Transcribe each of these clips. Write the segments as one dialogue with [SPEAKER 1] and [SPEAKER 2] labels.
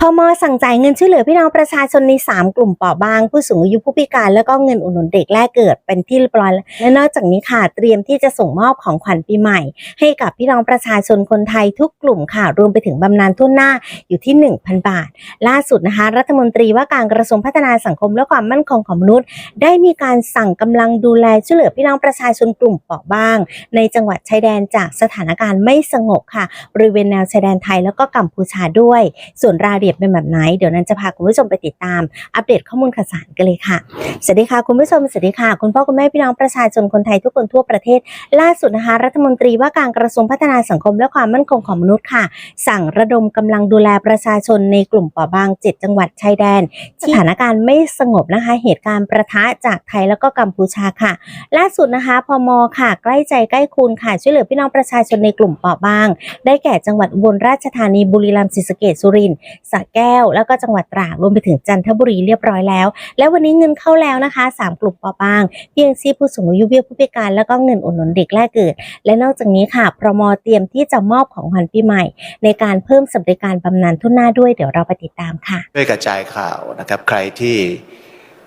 [SPEAKER 1] พมสั่งจ่ายเงินช่วยเหลือพี่น้องประชาชนใน 3 กลุ่มเปราะบาง ผู้สูงอายุผู้พิการแล้วก็เงินอุดหนุนเด็กแรกเกิดเป็นที่เรียบร้อยแล้วและนอกจากนี้ค่ะเตรียมที่จะส่งมอบของขวัญปีใหม่ ให้กับพี่น้องประชาชนคนไทยทุกกลุ่มค่ะ รวมไปถึงบำนาญทั่วหน้าอยู่ที่ 1,000 บาท ล่าสุดนะคะ รัฐมนตรีว่าการกระทรวงพัฒนาสังคมและความมั่นคงของมนุษย์ ได้มีการสั่งกำลังดูแลช่วยเหลือพี่น้องประชาชนกลุ่มเปราะบาง ในจังหวัดชายแดนจากสถานการณ์ไม่สงบค่ะบริเวณแนวชายแดนไทยแล้วก็กัมพูชาด้วย ส่วนรายละเอียดเป็นแบบไหน เดี๋ยวนั้นจะพาคุณผู้ชมไปติดตาม อัปเดตข้อมูลข่าวสารกันเลยค่ะ สวัสดีค่ะคุณผู้ชม สวัสดีค่ะ คุณพ่อคุณแม่พี่น้องประชาชนคนไทยทุกคนทั่วประเทศ ล่าสุดนะคะ รัฐมนตรีว่าการกระทรวงพัฒนาสังคมและความมั่นคงของมนุษย์ค่ะ สั่งระดมกำลังดูแลประชาชนในกลุ่มเปราะบาง7จังหวัดชายแดนสถานการณ์ไม่สงบนะคะ เหตุการณ์ประทะจากไทยแล้วก็กัมพูชาค่ะ ล่าสุดนะคะพมค่ะ ใกล้ใจใกล้คุณค่ะช่วยเหลือพี่น้องประชาชนในกลุ่มเปราะบาง ได้แก่จังหวัดอุบลราชธานีบุรีรัมย์ศรีสะเกษสุรินทร์สระแก้ว แล้วก็จังหวัดตราดรวมไปถึงจันทบุรีเรียบร้อยแล้ว และวันนี้เงินเข้าแล้วนะคะ 3 กลุ่มปราะบางเพียงซีผู้สูงอายุเบี้ยผู้พิการ แล้วก็เงินอุดหนุนเด็กแรกเกิด และนอกจากนี้ค่ะพรมเตรียมที่จะมอบของขวัญปีใหม่ ในการเพิ่มสวัสดิการบำนาญทุนหน้าด้วยเดี๋ยวเราไปติดตามค่ะ
[SPEAKER 2] ช่วยกระจายข่าวนะครับใครที่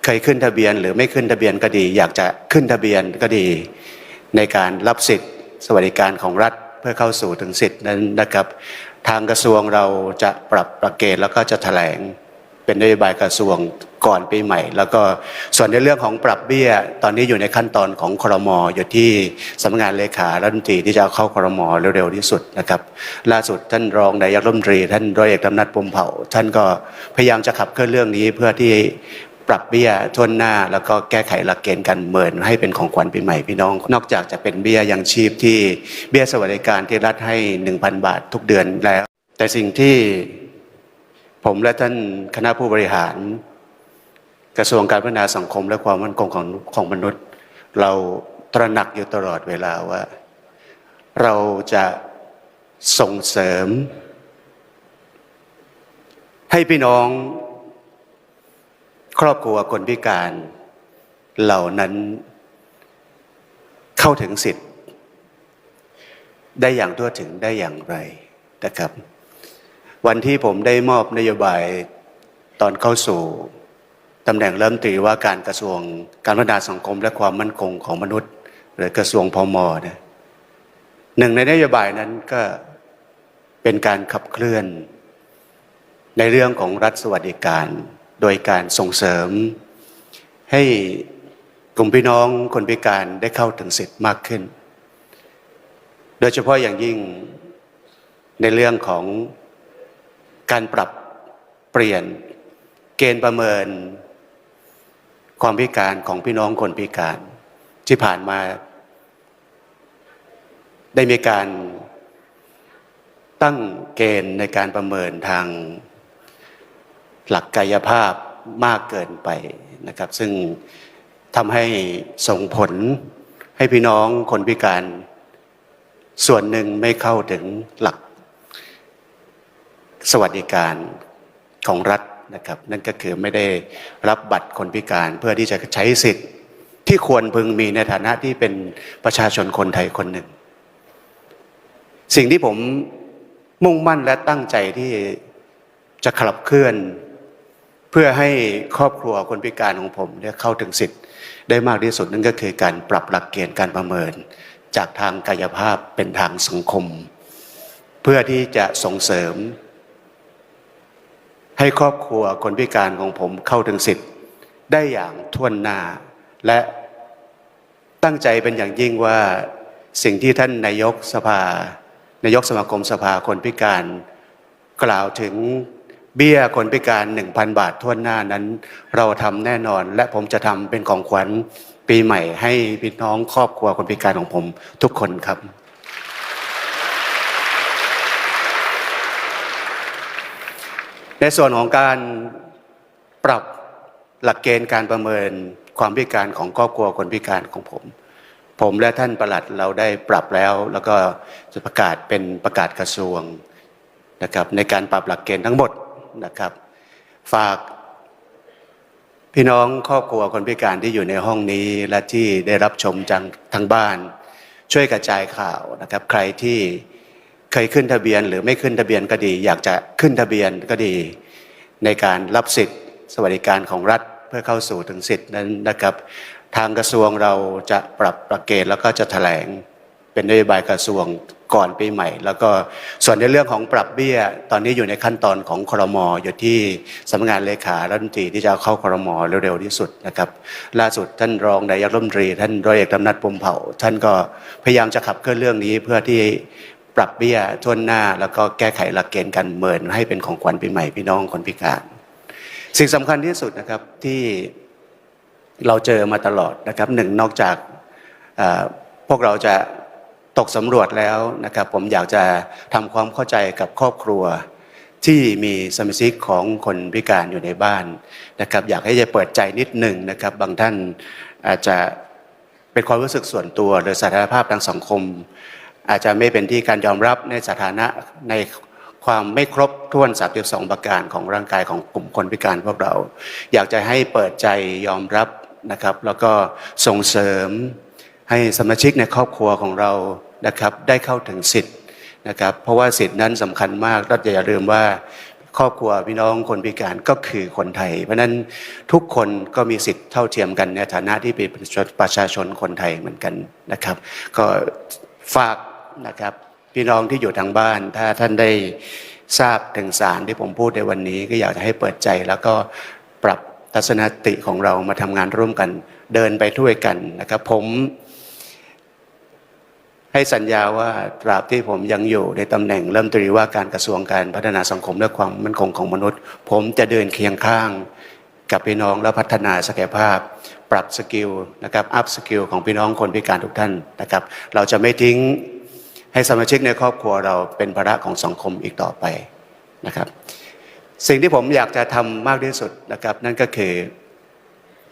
[SPEAKER 2] เคยขึ้นทะเบียนหรือไม่ขึ้นทะเบียนก็ดี อยากจะขึ้นทะเบียนก็ดี ในการรับสิทธิ์สวัสดิการของรัฐเพื่อเข้าสู่ถึงสิทธิ์นั้นนะครับ ทางกระทรวงเราจะปรับประเกณฑ์แล้วก็จะแถลงเป็นนโยบายกระทรวงก่อนปีใหม่ แล้วก็ส่วนในเรื่องของปรับเบี้ย ตอนนี้อยู่ในขั้นตอนของครมอยู่ที่สำนักงานเลขารัฐมนตรีที่จะเข้าครมเร็วๆที่สุดนะครับ ล่าสุดท่านรองนายกรัฐมนตรีท่านร้อยเอกธรรมนัฐพมเผ่า ท่านก็พยายามจะขับเคลื่อนเรื่องนี้เพื่อที่ ปรับเบี้ยทวนหน้า แล้วก็แก้ไขหลักเกณฑ์การเมินให้เป็นของขวัญปีใหม่พี่น้อง นอกจากจะเป็นเบี้ยยังชีพที่เบี้ยสวัสดิการที่รัฐให้ 1,000 บาททุกเดือนแล้ว แต่สิ่งที่ผมและท่านคณะผู้บริหาร กระทรวงการพัฒนาสังคมและความมั่นคงของของมนุษย์ เราตระหนักอยู่ตลอดเวลาว่า เราจะส่งเสริม ให้พี่น้อง ครอบครัวคนพิการ เหล่านั้นเข้าถึงสิทธิ์ ได้อย่างทั่วถึงได้อย่างไรนะครับ วันที่ผมได้มอบนโยบายตอนเข้าสู่ตำแหน่งเริ่มตรีว่าการกระทรวงการพัฒนาสังคมและความมั่นคงของมนุษย์ หรือกระทรวงพมเนี่ยหนึ่งในนโยบายนั้นก็เป็นการขับเคลื่อน ในเรื่องของรัฐสวัสดิการ โดยการส่งเสริม ให้กลุ่มพี่น้องคนพิการได้เข้าถึงสิทธิ์มากขึ้น โดยเฉพาะอย่างยิ่งในเรื่องของการปรับเปลี่ยนเกณฑ์ประเมิน ความพิการของพี่น้องคนพิการ ที่ผ่านมา ได้มีการตั้งเกณฑ์ในการประเมินทาง หลักกายภาพมากเกินไปนะครับ ซึ่งทำให้ส่งผลให้พี่น้องคนพิการ ส่วนหนึ่งไม่เข้าถึงหลัก สวัสดิการของรัฐนะครับ นั่นก็คือไม่ได้รับบัตรคนพิการเพื่อที่จะใช้สิทธิ์ที่ควรพึงมีในฐานะที่เป็นประชาชนคนไทยคนหนึ่ง สิ่งที่ผมมุ่งมั่นและตั้งใจที่จะขับเคลื่อน เพื่อให้ครอบครัวคนพิการของผมเนี่ยเข้าถึงสิทธิ์ได้มากที่สุดนั่นก็คือการปรับหลักเกณฑ์การประเมิน จากทางกายภาพเป็นทางสังคม เพื่อที่จะส่งเสริม ให้ครอบครัวคนพิการของผมเข้าถึงสิทธิ์ได้อย่างท่วนหน้า และตั้งใจเป็นอย่างยิ่งว่าสิ่งที่ท่านนายกสภา นายกสมาคมสภาคนพิการกล่าวถึง เบี้ยคนพิการ 1,000 บาทท่วนหน้านั้น เราทำแน่นอน และผมจะทำเป็นของขวัญปีใหม่ ให้พี่น้องครอบครัวคนพิการของผมทุกคนครับ ในส่วนของการปรับหลักเกณฑ์การประเมินความพิการของครอบครัวคนพิการของผม ผมและท่านประหลัดเราได้ปรับแล้ว แล้วก็จะประกาศเป็นประกาศกระทรวงนะครับในการปรับหลักเกณฑ์ทั้งหมด นะครับ ฝากพี่น้องครอบครัวคนพิการที่อยู่ในห้องนี้และที่ได้รับชมจังทางบ้าน ช่วยกระจายข่าวนะครับ ใครที่เคยขึ้นทะเบียนหรือไม่ขึ้นทะเบียนก็ดี อยากจะขึ้นทะเบียนก็ดี ในการรับสิทธิ์ สวัสดิการของรัฐเพื่อเข้าสู่ถึงสิทธิ์นั้นนะครับ ทางกระทรวงเราจะปรับประเกณฑ์แล้วก็จะแถลง เป็นนโยบายกระทรวงก่อนปีใหม่ แล้วก็ส่วนในเรื่องของปรับเบี้ย ตอนนี้อยู่ในขั้นตอนของครมอยู่ที่สำนักงานเลขารัฐมนตรีที่จะเข้าครมเร็วๆที่สุดนะครับ ล่าสุดท่านรองนายกรัฐมนตรี ท่านร้อยเอกดำนัดปมเผ่า ท่านก็พยายามจะขับเคลื่อนเรื่องนี้เพื่อที่ปรับเบี้ยทวนหน้า แล้วก็แก้ไขหลักเกณฑ์การเมินให้เป็นของขวัญปีใหม่พี่น้องคนพิการ สิ่งสำคัญที่สุดนะครับที่เราเจอมาตลอดนะครับหนึ่งนอกจากพวกเราจะ ตกสำรวจแล้วนะครับ ผมอยากจะทำความเข้าใจกับครอบครัว ที่มีสมาชิกของคนพิการอยู่ในบ้านนะครับ อยากให้จะเปิดใจนิดหนึ่งนะครับ บางท่านอาจจะเป็นความรู้สึกส่วนตัวหรือสถานภาพทางสังคม อาจจะไม่เป็นที่การยอมรับในสถานะในความไม่ครบถ้วน 32 ประการของร่างกายของกลุ่มคนพิการพวกเรา อยากจะให้เปิดใจยอมรับนะครับ แล้วก็ส่งเสริม ให้สมาชิกในครอบครัวของเรานะครับได้เข้าถึงสิทธิ์นะครับเพราะว่าสิทธินั้นสำคัญมากเราอย่าลืมว่าครอบครัวพี่น้องคนพิการก็คือคนไทย เพราะฉะนั้นทุกคนก็มีสิทธิ์เท่าเทียมกันในฐานะที่เป็นประชาชนคนไทยเหมือนกันนะครับ ก็ฝากนะครับพี่น้องที่อยู่ทางบ้าน ถ้าท่านได้ทราบถึงสารที่ผมพูดในวันนี้ ก็อยากจะให้เปิดใจแล้วก็ปรับทัศนคติของเรามาทำงานร่วมกัน เดินไปด้วยกันนะครับ ผม ให้สัญญาว่าตราบที่ผมยังอยู่ในตำแหน่งเริ่มตรีว่าการกระทรวงการพัฒนาสังคมและความมั่นคงของมนุษย์ ผมจะเดินเคียงข้างกับพี่น้องและพัฒนาศักยภาพ ปรับสกิลนะครับอัพสกิลของพี่น้องคนพิการทุกท่านนะครับ เราจะไม่ทิ้งให้สมาชิกในครอบครัวเราเป็นภาระของสังคมอีกต่อไปนะครับ สิ่งที่ผมอยากจะทำมากที่สุดนะครับ นั่นก็คือ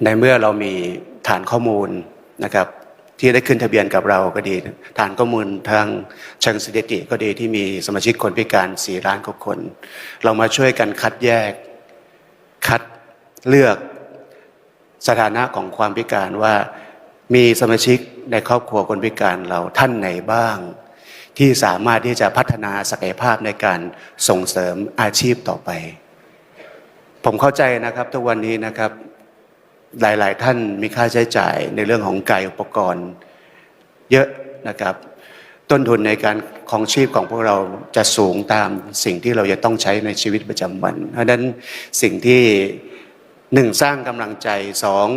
[SPEAKER 2] ในเมื่อเรามีฐานข้อมูลนะครับ ที่ได้ขึ้นทะเบียนกับเราก็ดี ฐานข้อมูลทางเชิงสถิติก็ดีที่มีสมาชิกคนพิการ4ล้านกว่าคน เรามาช่วยกันคัดแยก คัดเลือกสถานะของความพิการว่ามีสมาชิกในครอบครัวคนพิการเราท่านไหนบ้าง ที่สามารถที่จะพัฒนาศักยภาพในการส่งเสริมอาชีพต่อไป ผมเข้าใจนะครับทุกวันนี้นะครับ หลาย ๆ ท่านมีค่าใช้จ่ายในเรื่องของกายอุปกรณ์ เยอะนะครับ ต้นทุนในการของชีพของพวกเราจะสูงตามสิ่งที่เราจะต้องใช้ในชีวิตประจำวัน เพราะนั้นสิ่งที่หนึ่งสร้างกำลังใจสอง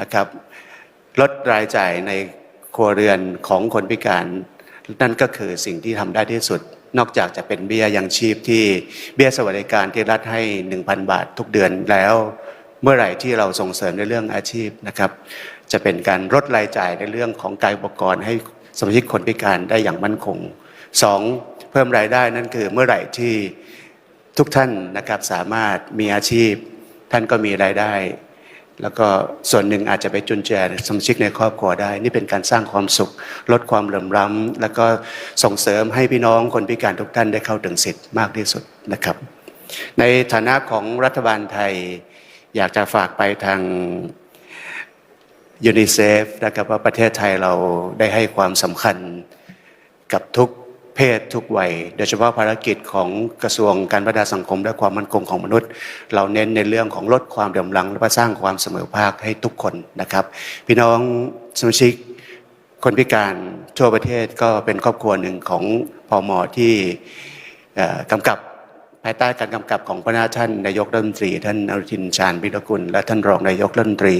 [SPEAKER 2] นะครับลดรายจ่ายในครัวเรือนของคนพิการนั่นก็คือสิ่งที่ทำได้ที่สุด นอกจากจะเป็นเบี้ยยังชีพที่เบี้ยสวัสดิการที่รัฐให้ 1,000 บาททุกเดือนแล้ว มื่อไหร่ที่เราส่งเสริมในเรื่องอาชีพนะครับ จะเป็นการลดรายจ่ายในเรื่องของกายอุปกรณ์ให้สมาชิกคนพิการได้อย่างมั่นคงสองเพิ่มรายได้นั่นคือเมื่อไหร่ที่ทุกท่านนะครับสามารถมีอาชีพ ท่านก็มีรายได้ แล้วก็ส่วนหนึ่งอาจจะไปจุนแจสมาชิกในครอบครัวได้ นี่เป็นการสร้างความสุข ลดความเหลื่อมล้ำแล้วก็ส่งเสริมให้พี่น้องคนพิการทุกท่านได้เข้าถึงสิทธิ์มากที่สุดนะครับ ในฐานะของรัฐบาลไทย อยากจะฝากไปทางยูนิเซฟนะครับว่าประเทศไทยเราได้ให้ความสำคัญกับทุกเพศทุกวัย โดยเฉพาะภารกิจของกระทรวงการพัฒนาสังคมและความมั่นคงของมนุษย์ เราเน้นในเรื่องของลดความเดือดร้อนและสร้างความเสมอภาคให้ทุกคนนะครับ พี่น้องสมาชิกคนพิการทั่วประเทศก็เป็นครอบครัวหนึ่งของพอมอที่กำกับ ภายใต้การกำกับของพระนาท่านนายกรัฐมนตรี ท่านอนุทินชาญวิรกุล และท่านรองนายกรัฐมนตรี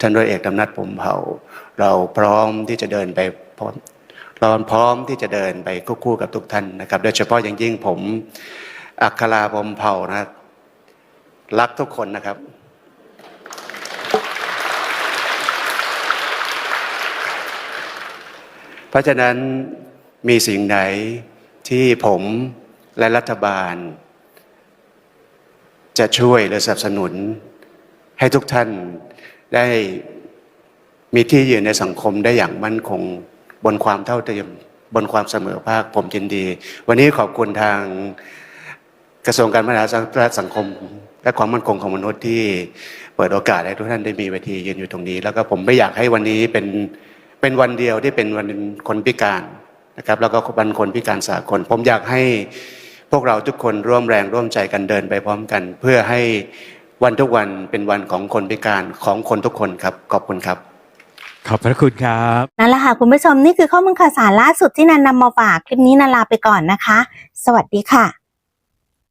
[SPEAKER 2] ท่านร้อยเอกดำนัดผมเผาเราพร้อมที่จะเดินไปพร้อมเราพร้อมที่จะเดินไปคู่กับทุกท่านนะครับ โดยเฉพาะอย่างยิ่งผมอัคราผมเผานะรักทุกคนนะครับเพราะฉะนั้นมีสิ่งไหนที่ผมและรัฐบาล จะช่วยหรือสนับสนุน ให้ทุกท่านได้มีที่ยืนในสังคมได้อย่างมั่นคงบนความเท่าเทียมบนความเสมอภาคผมยินดี วันนี้ขอบคุณทางกระทรวงการพัฒนาสังคม และความมั่นคงของมนุษย์ที่เปิดโอกาสให้ทุกท่านได้มีเวทียืนอยู่ตรงนี้ แล้วก็ผมไม่อยากให้วันนี้เป็นเป็นวันเดียวที่เป็นวันคนพิการนะครับ แล้วก็วันคนพิการสากลผมอยากให้ วกเราทุกคนร่วมแรงร่วมใจกันเดินไปพร้อมกัน เพื่อให้วันทุกวันเป็นวันของคนพิการของคนทุกคนครับ ขอบคุณครับ
[SPEAKER 3] ขอบพระคุณครับ
[SPEAKER 1] นั่นแหละค่ะคุณผู้ชมนี่คือข้อมูลข่าวสารล่าสุดที่นันนำมาฝากคลิปนี้นันลาไปก่อนนะคะ สวัสดีค่ะ